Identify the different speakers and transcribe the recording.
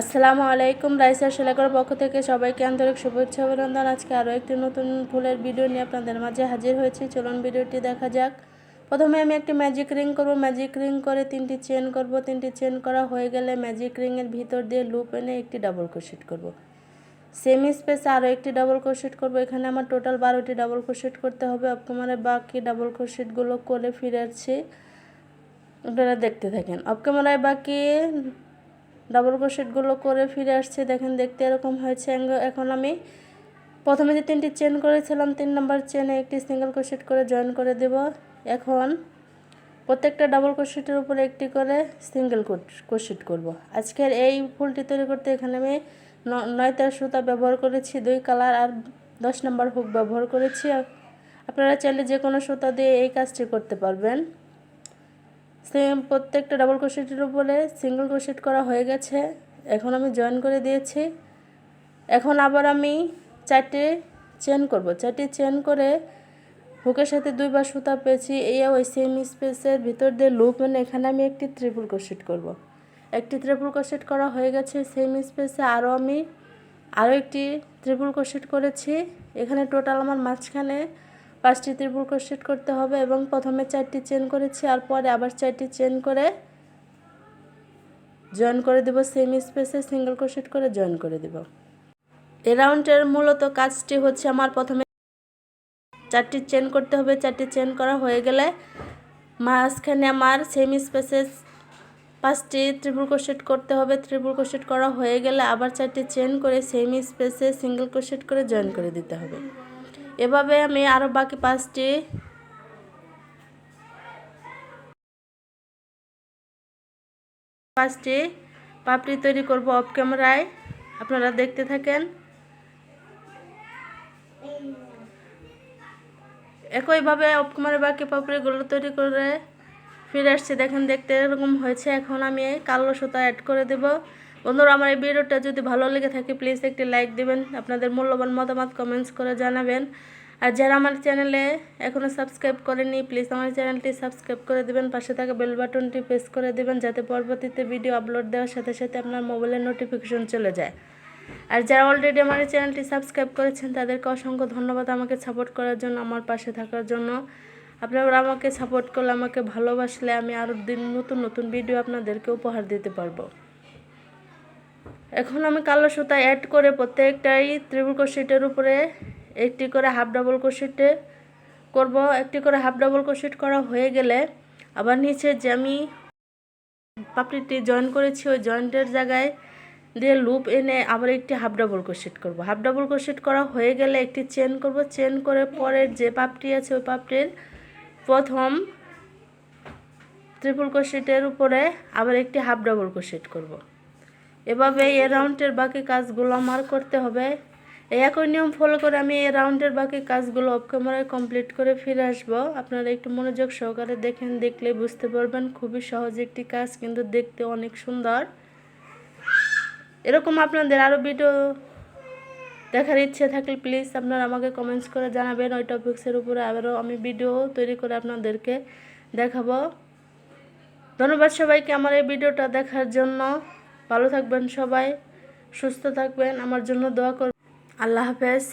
Speaker 1: আসসালামু আলাইকুম রাইসার সেলাকর পক্ষ থেকে সবাইকে আন্তরিক শুভেচ্ছা অভিনন্দন। আজকে আরও একটি নতুন ফুলের ভিডিও নিয়ে আপনাদের মাঝে হাজির হয়েছি। চলুন ভিডিওটি দেখা যাক। প্রথমে আমি একটি ম্যাজিক রিং করব। ম্যাজিক রিং করে তিনটি চেন করব। তিনটি চেন করা হয়ে গেলে ম্যাজিক রিংয়ের ভিতর দিয়ে লুপ এনে একটি ডাবল ক্রোশেট করব। সেম স্পেসে আরও একটি ডাবল ক্রোশেট করব। এখানে আমার টোটাল বারোটি ডাবল ক্রোশেট করতে হবে। অপকমারে বাকি ডাবল ক্রোশেটগুলো করে ফিরে আসছি। আপনারা দেখতে থাকেন। অফ ক্যামেরায় বাকি ডাবল ক্রোশেটগুলো করে ফিরে আসছে। দেখেন, দেখতে এরকম হয়েছে এখন আমি প্রথমে যে তিনটি চেন করেছিলাম, তিন নম্বর চেনে একটি সিঙ্গেল ক্রোশেট করে জয়েন করে দেব। এখন প্রত্যেকটা ডাবল ক্রোশেটের উপরে একটি করে সিঙ্গেল ক্রোশেট করব। আজকের এই ফুলটি তৈরি করতে এখানে আমি ন- নয়তার সুতা ব্যবহার করেছি, দুই কালার আর দশ নম্বর হুক ব্যবহার করেছি। আপনারা চাইলে যে কোনো সুতা দিয়ে এই কাজটি করতে পারবেন। সেম প্রত্যেকটা ডাবল ক্রোশেটের উপরে সিঙ্গেল ক্রোশেট করা হয়ে গেছে। এখন আমি জয়েন করে দিয়েছি। এখন আবার আমি চারটে চেন করব। চারটি চেন করে হুকের সাথে দুইবার সুতা পেয়েছি। এই ওই সেম স্পেসের ভিতর দিয়ে লুপ এনে এখানে আমি একটি ত্রিপুল ক্রোশেট করব। একটি ত্রিপুল ক্রোশেট করা হয়ে গেছে। সেম স্পেসে আরও আমি আরও একটি ত্রিপুল ক্রোশেট করেছি। এখানে টোটাল আমার মাঝখানে পাঁচটি ত্রিপুল ক্রোশেট করতে হবে এবং প্রথমে চারটি চেন করেছি, আর পরে আবার চারটি চেন করে জয়েন করে দেব সেম স্পেসে সিঙ্গেল ক্রোশেট করে জয়েন করে দেব। এ রাউন্ডের মূলত কাজটি হচ্ছে আমার প্রথমে চারটি চেন করতে হবে, চারটি চেন করা হয়ে গেলে মাঝখানে আমার সেম স্পেসে পাঁচটি ত্রিপুল ক্রোশেট করতে হবে ত্রিপুল ক্রোশেট করা হয়ে গেলে আবার চারটি চেন করে সেম স্পেসে সিঙ্গেল ক্রোশেট করে জয়েন করে দিতে হবে। এভাবে আমি আরও বাকি পাঁচটি পাঁচটি পাপড়ি তৈরি করব অফ ক্যামেরায় আপনারা দেখতে থাকেন। একইভাবে অফ ক্যামেরায় বাকি পাপড়িগুলো তৈরি করে ফিরে আসছি। দেখেন, দেখতে এরকম হয়েছে। এখন আমি কালো সুতা অ্যাড করে দেব। বন্ধুরা, আমার এই ভিডিওটা যদি ভালো লেগে থাকে প্লিজ একটি লাইক দেবেন। আপনাদের মূল্যবান মতামত কমেন্টস করে জানাবেন। আর যারা আমার চ্যানেলে এখনও সাবস্ক্রাইব করেনি প্লিজ আমার চ্যানেলটি সাবস্ক্রাইব করে দেবেন। পাশে থাকা বেল বাটনটি প্রেস করে দেবেন, যাতে পরবর্তীতে ভিডিও আপলোড দেওয়ার সাথে সাথে আপনার মোবাইলের নোটিফিকেশন চলে যায়। আর যারা অলরেডি আমার এই চ্যানেলটি সাবস্ক্রাইব করেছেন, তাদেরকে অসংখ্য ধন্যবাদ আমাকে সাপোর্ট করার জন্য, আমার পাশে থাকার জন্য। আপনারা আমাকে সাপোর্ট করলে, আমাকে ভালোবাসলে আমি আরও দিন নতুন নতুন ভিডিও আপনাদেরকে উপহার দিতে পারব। এখন আমি কালো সুতা অ্যাড করে প্রত্যেকটাই ত্রিপুল ক্রোশেটের উপরে একটি করে হাফ ডাবল ক্রোশেটে করব। একটি করে হাফ ডাবল ক্রোশেট করা হয়ে গেলে আবার নিচে যে আমি পাপড়িটি জয়েন করেছি, ওই জয়েন্টের জায়গায় দিয়ে লুপ এনে আবার একটি হাফ ডাবল ক্রোশেট করব। হাফ ডাবল ক্রোশেট করা হয়ে গেলে একটি চেন করব। চেন করে পরের যে পাপটি আছে, ওই পাপটির প্রথম ট্রিপল ক্রোশেটের উপরে আবার একটি হাফ ডাবল ক্রোশেট করব। এভাবে এই রাউন্ডের বাকি কাজগুলো আমার করতে হবে। এই একই নিয়ম ফলো করে আমি এই রাউন্ডের বাকি কাজগুলো অফ ক্যামেরায় কমপ্লিট করে ফিরে আসব। আপনারা একটু মনোযোগ সহকারে দেখেন, দেখলে বুঝতে পারবেন খুবই সহজ একটি কাজ, কিন্তু দেখতে অনেক সুন্দর। এরকম আপনাদের আরও ভিডিও দেখার ইচ্ছে থাকলে প্লিজ আপনারা আমাকে কমেন্টস করে জানাবেন। ওই টপিক্সের উপরে আবারও আমি ভিডিও তৈরি করে আপনাদেরকে দেখাবো। ধন্যবাদ সবাইকে আমার এই ভিডিওটা দেখার জন্য। ভালো থাকবেন সবাই সুস্থ থাকবেন আমার জন্য দোয়া করবেন। আল্লাহ হাফেজ।